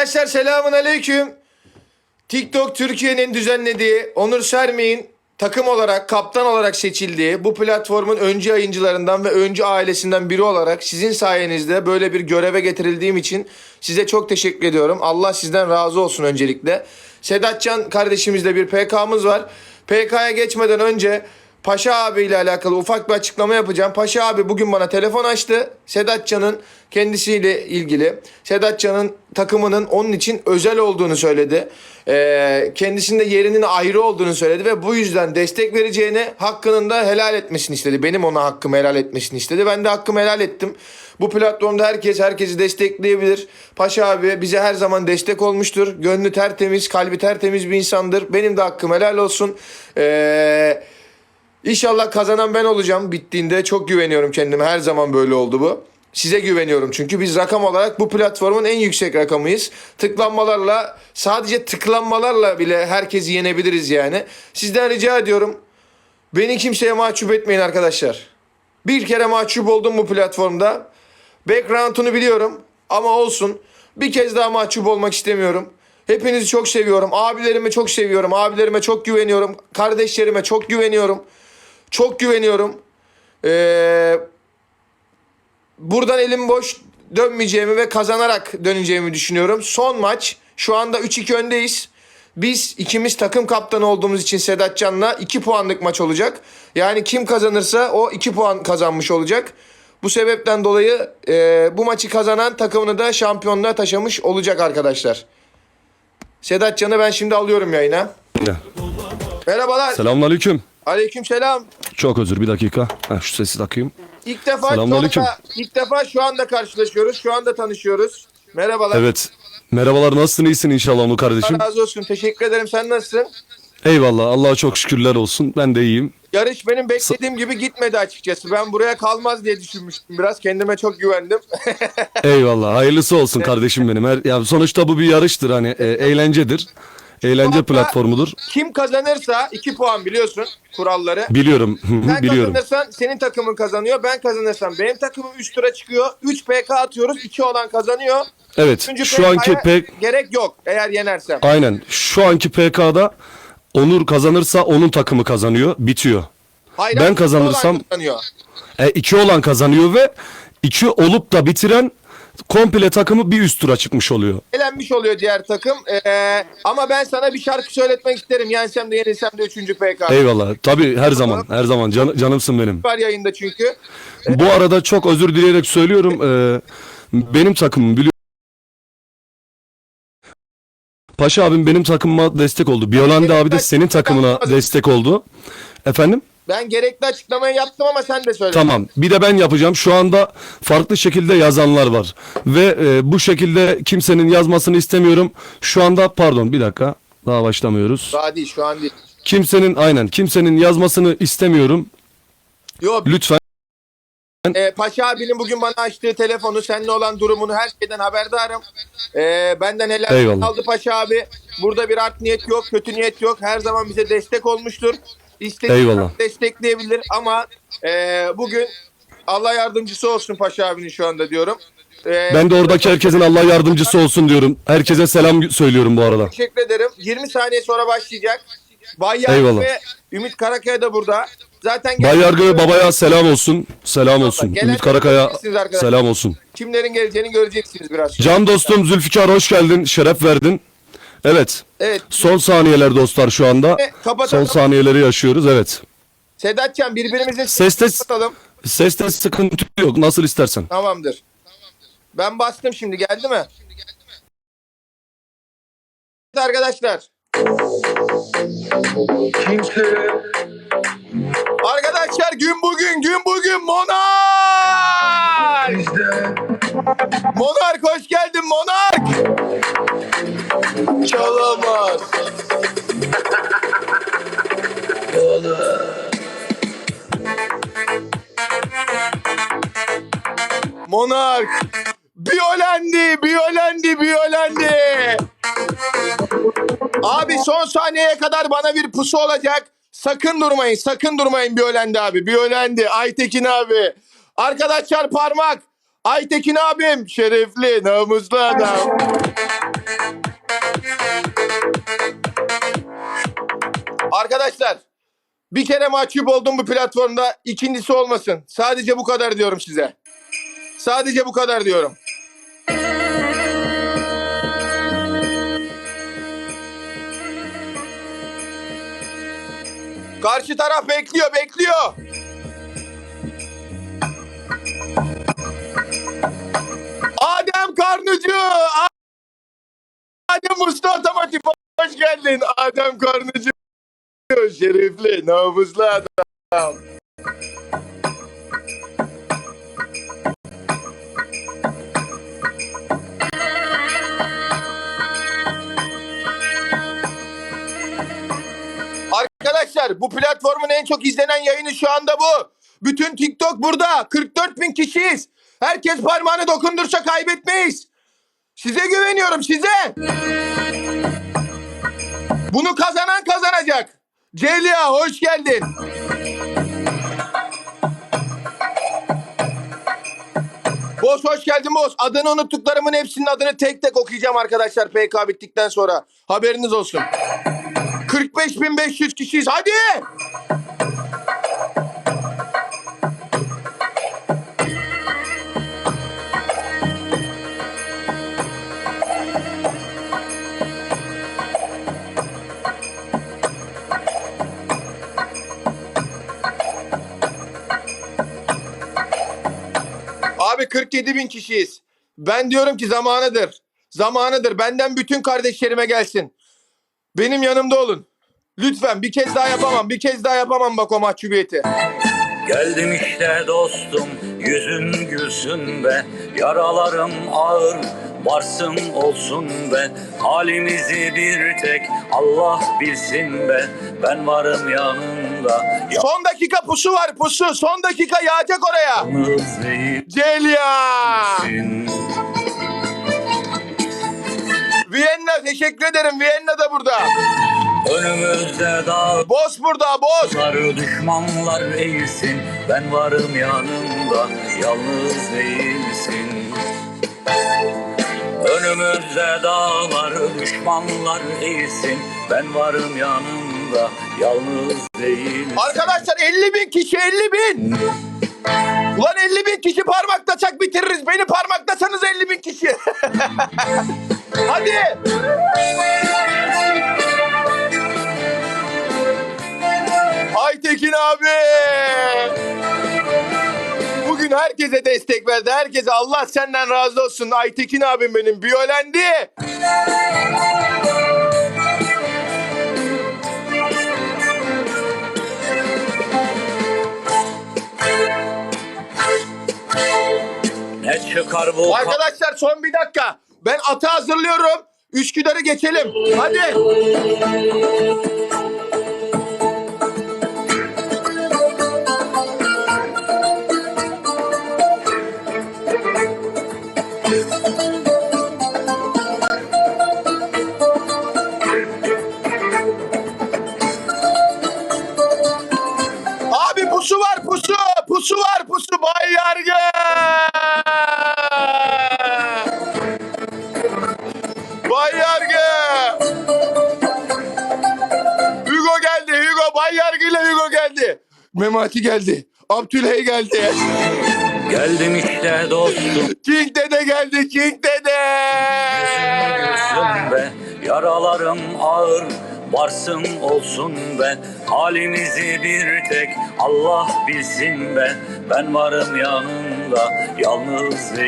Arkadaşlar selamun aleyküm. TikTok Türkiye'nin düzenlediği Onur Sermey'in takım olarak, kaptan olarak seçildiği bu platformun öncü yayıncılarından ve öncü ailesinden biri olarak sizin sayenizde böyle bir göreve getirildiğim için size çok teşekkür ediyorum. Allah sizden razı olsun öncelikle. Sedatcan kardeşimizle bir PK'mız var. PK'ya geçmeden önce Paşa abi ile alakalı ufak bir açıklama yapacağım. Paşa abi bugün bana telefon açtı. Sedatcan'ın kendisiyle ilgili. Sedatcan'ın takımının onun için özel olduğunu söyledi. Ee, kendisinde yerinin ayrı olduğunu söyledi ve bu yüzden destek vereceğini hakkının da helal etmesini istedi. Benim ona hakkımı helal etmesini istedi. Ben de hakkımı helal ettim. Bu platformda herkes herkesi destekleyebilir. Paşa abi bize her zaman destek olmuştur. Gönlü tertemiz, kalbi tertemiz bir insandır. Benim de hakkım helal olsun. Eee... İnşallah kazanan ben olacağım bittiğinde. Çok güveniyorum kendime. Her zaman böyle oldu bu. Size güveniyorum çünkü biz rakam olarak bu platformun en yüksek rakamıyız. Tıklanmalarla sadece tıklanmalarla bile herkesi yenebiliriz yani. Sizden rica ediyorum. Beni kimseye mahcup etmeyin arkadaşlar. Bir kere mahcup oldum bu platformda. Background'unu biliyorum ama olsun. Bir kez daha mahcup olmak istemiyorum. Hepinizi çok seviyorum. Abilerimi çok seviyorum. Abilerime çok güveniyorum. Kardeşlerime çok güveniyorum. Çok güveniyorum. Ee, buradan elim boş dönmeyeceğimi ve kazanarak döneceğimi düşünüyorum. Son maç. Şu anda 3-2 öndeyiz. Biz ikimiz takım kaptanı olduğumuz için Sedat Can'la 2 puanlık maç olacak. Yani kim kazanırsa o 2 puan kazanmış olacak. Bu sebepten dolayı e, bu maçı kazanan takımını da şampiyonluğa taşımış olacak arkadaşlar. Sedat Can'ı ben şimdi alıyorum yayına. Merhabalar. Selamünaleyküm. Aleyküm selam. Çok özür bir dakika. Heh, şu sesi takayım. İlk defa şu Selamünaleyküm. anda, ilk defa şu anda karşılaşıyoruz. Şu anda tanışıyoruz. Merhabalar. Evet. Merhabalar nasılsın iyisin inşallah Onur kardeşim. Allah razı olsun. Teşekkür ederim. Sen nasılsın? Eyvallah Allah'a çok şükürler olsun. Ben de iyiyim. Yarış benim beklediğim gibi gitmedi açıkçası. Ben buraya kalmaz diye düşünmüştüm biraz. Kendime çok güvendim. Eyvallah hayırlısı olsun kardeşim benim. Her, ya sonuçta bu bir yarıştır hani e, eğlencedir. Eğlence platformudur. Kim kazanırsa 2 puan biliyorsun kuralları. Biliyorum. Sen biliyorum. kazanırsan senin takımın kazanıyor. Ben kazanırsam benim takımım üst tura çıkıyor. 3 PK atıyoruz. 2 olan kazanıyor. Evet. Üçüncü Şu anki PK'ya pek gerek yok eğer yenersem. aynen. Şu anki PK'da Onur kazanırsa onun takımı kazanıyor. Bitiyor. Hayır, ben iki olan kazanırsam- kazanıyor. E, iki olan kazanıyor ve iki olup da bitiren komple takımı bir üst tura çıkmış oluyor. elenmiş oluyor diğer takım. Ee, ama ben sana bir şarkı söyletmek isterim. Yensem de yenilsem de 3. PK. Eyvallah. Tabii her zaman. Her zaman. Can, canımsın benim. Var yayında çünkü. Bu arada çok özür dileyerek söylüyorum. Ee, benim takımım biliyor. Paşa abim benim takımıma destek oldu. Biyolande abi de senin takımına destek oldu. Efendim? Ben gerekli açıklamayı yaptım ama sen de söyle. Tamam. Bir de ben yapacağım. Şu anda farklı şekilde yazanlar var. Ve e, bu şekilde kimsenin yazmasını istemiyorum. Şu anda pardon bir dakika. Daha başlamıyoruz. Daha değil şu an değil. Kimsenin aynen kimsenin yazmasını istemiyorum. Yok Lütfen. e, Paşa abinin bugün bana açtığı telefonu seninle olan durumunu her şeyden haberdarım. E, benden helal Eyvallah. aldı Paşa abi. Burada bir art niyet yok, kötü niyet yok. Her zaman bize destek olmuştur. İstediği Eyvallah. destekleyebilir ama e, bugün Allah yardımcısı olsun Paşa abinin şu anda diyorum. E, Ben de oradaki herkesin Allah yardımcısı olsun diyorum. Herkese selam söylüyorum bu arada. Teşekkür ederim. 20 saniye sonra başlayacak. Bay Yargı Eyvallah. ve Ümit Karakaya da burada. Zaten Bay Yargı ve babaya selam olsun. Selam olsun. Gelen Ümit Karakaya selam olsun. kimlerin geleceğini göreceksiniz biraz. sonra. Can dostum Zülfikar hoş geldin. Şeref verdin. Evet. Evet. Son saniyeler dostlar şu anda. Ve kapatalım. Son saniyeleri yaşıyoruz. Evet. Sedatcan birbirimizin Seste kapatalım. seste sıkıntı yok. Nasıl istersen. Tamamdır. Ben bastım şimdi geldi mi? Evet arkadaşlar. Kimse Arkadaşlar gün bugün gün bugün Monark. bizde Monark hoş geldin Monark. Monark. Biyolendi, biyolendi, biyolendi. Abi son saniyeye kadar bana bir pusu olacak. Sakın durmayın, sakın durmayın Biyolendi abi. Biyolendi, Aytekin abi. Arkadaşlar parmak. Aytekin abim, şerefli, namuslu adam. Arkadaşlar bir kere mahcup oldum bu platformda. ikincisi olmasın. Sadece bu kadar diyorum size. Sadece bu kadar diyorum. Karşı taraf bekliyor, bekliyor. Adem Karnıcı! Adem Usta Otomotiv hoş geldin. Adem Karnıcı. Şerefli, namuslu adam. Arkadaşlar bu platformun en çok izlenen yayını şu anda bu. Bütün TikTok burada. 44 bin kişiyiz. Herkes parmağını dokundursa kaybetmeyiz. Size güveniyorum size. Bunu kazanan kazanacak. Celia hoş geldin. Boz hoş geldin Boz. Adını unuttuklarımın hepsinin adını tek tek okuyacağım arkadaşlar PK bittikten sonra. Haberiniz olsun. 45.500 kişiyiz. Hadi. Abi 47 bin kişiyiz. Ben diyorum ki zamanıdır. Zamanıdır. Benden bütün kardeşlerime gelsin. Benim yanımda olun. Lütfen bir kez daha yapamam. Bir kez daha yapamam bak o mahcubiyeti. Geldim işte dostum yüzün gülsün be Yaralarım ağır varsın olsun be Halimizi bir tek Allah bilsin be Ben varım yanında Son dakika pusu var pusu. Son dakika yağacak oraya. Yalnız Celia. değilsin Vienna teşekkür ederim. Vienna da burada. Önümüzde dağlar Boz burada boz. düşmanlar eğilsin Ben varım yanında yalnız değilsin Önümüzde dağlar düşmanlar eğilsin Ben varım yanında yalnız değilsin Arkadaşlar 50 bin kişi 50 bin. Ulan 50 bin kişi parmaklasak bitiririz. Beni parmaklasanız 50 bin kişi. Hadi. Aytekin abi. Bugün herkese destek verdi. Herkese Allah senden razı olsun. Aytekin abim benim. Biyolendi. Ne çıkar bu Arkadaşlar son bir dakika. Ben atı hazırlıyorum. Üsküdar'ı geçelim. Hadi. Abi pusu var pusu. Pusu var pusu. Bay Yargı. Memati geldi. Abdülhey geldi. Geldim işte dostum King Dede geldi. King Dede. be Yaralarım ağır varsın olsun be Halimizi bir tek Allah bilsin be Ben varım yanında yalnız değil